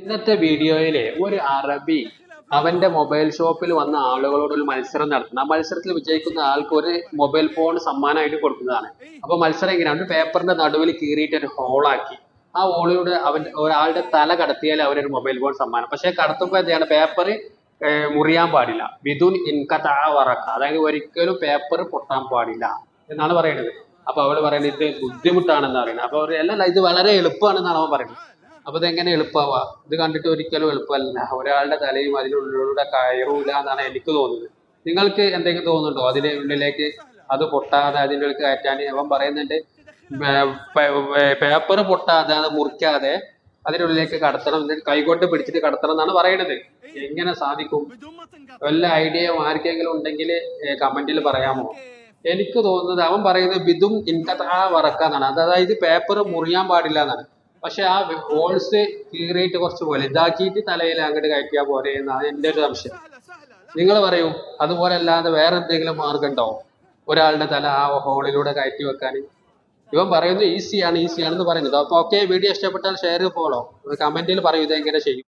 ഇന്നത്തെ വീഡിയോയിലെ ഒരു അറബി അവന്റെ മൊബൈൽ ഷോപ്പിൽ വന്ന ആളുകളോട് ഒരു മത്സരം നടത്തുന്നു. ആ മത്സരത്തിൽ വിജയിക്കുന്ന ആൾക്ക് ഒരു മൊബൈൽ ഫോൺ സമ്മാനമായിട്ട് കൊടുക്കുന്നതാണ്. അപ്പൊ മത്സരം എങ്ങനെയാണ് പേപ്പറിന്റെ നടുവിൽ കീറിയിട്ട് ഒരു ഹോളാക്കി ആ ഹോളിലൂടെ അവൻ ഒരാളുടെ തല കടത്തിയാൽ അവരൊരു മൊബൈൽ ഫോൺ സമ്മാനം. പക്ഷെ കടത്തുമ്പോൾ എന്താണ് പേപ്പർ മുറിയാൻ പാടില്ല. വിദുൻ ഇൻകറക്ക അതായത് ഒരിക്കലും പേപ്പർ പൊട്ടാൻ പാടില്ല എന്നാണ് പറയുന്നത്. അപ്പൊ അവൾ പറയുന്നത് ഇത് ബുദ്ധിമുട്ടാണെന്ന് പറയുന്നത്. അപ്പൊ അവർ അല്ലല്ല ഇത് വളരെ എളുപ്പമാണെന്നാണ് അവൻ പറയുന്നത്. അപ്പൊ അതെങ്ങനെ എങ്ങനെ എളുപ്പമാവാ ഇത് കണ്ടിട്ട് ഒരിക്കലും എളുപ്പമല്ല. ഒരാളുടെ തലയും അതിനുള്ളിലൂടെ കയറൂല എന്നാണ് എനിക്ക് തോന്നുന്നത്. നിങ്ങൾക്ക് എന്തെങ്കിലും തോന്നുന്നുണ്ടോ? അതിന്റെ ഉള്ളിലേക്ക് അത് പൊട്ടാതെ അതിന്റെ ഉള്ളിൽ കയറ്റാൻ അവൻ പറയുന്നുണ്ട് പേപ്പർ പൊട്ടാതെ അത് മുറിക്കാതെ അതിനുള്ളിലേക്ക് കടത്തണം എന്നിട്ട് കൈകൊണ്ട് പിടിച്ചിട്ട് കടത്തണം എന്നാണ് പറയുന്നത്. എങ്ങനെ സാധിക്കും? വല്ല ഐഡിയ ആർക്കെങ്കിലും ഉണ്ടെങ്കിൽ കമന്റിൽ പറയാമോ? എനിക്ക് തോന്നുന്നത് അവൻ പറയുന്നത് ബിദും ഇൻകത്താ വറക്കാന്നാണ് അതായത് പേപ്പർ മുറിയാൻ പാടില്ല എന്നാണ്. പക്ഷെ ആ ഹോൾസ് കീറിയിട്ട് കുറച്ച് വലുതാക്കിയിട്ട് തലയിൽ അങ്ങോട്ട് കയറ്റിയാൽ പോരെ എന്നാണ് എന്റെ ഒരു സംശയം. നിങ്ങൾ പറയൂ അതുപോലെ അല്ലാതെ വേറെ എന്തെങ്കിലും മാർഗം ഒരാളുടെ തല ആ ഹോളിലൂടെ കയറ്റി വെക്കാൻ. ഇവൻ പറയുന്നത് ഈസിയാണ് ഈസിയാണെന്ന് പറയുന്നത് അപ്പൊ ഓക്കെ വീഡിയോ ഇഷ്ടപ്പെട്ടാൽ ഷെയർ ഫോളോ കമന്റിൽ പറയൂ എങ്ങനെ ചെയ്യും.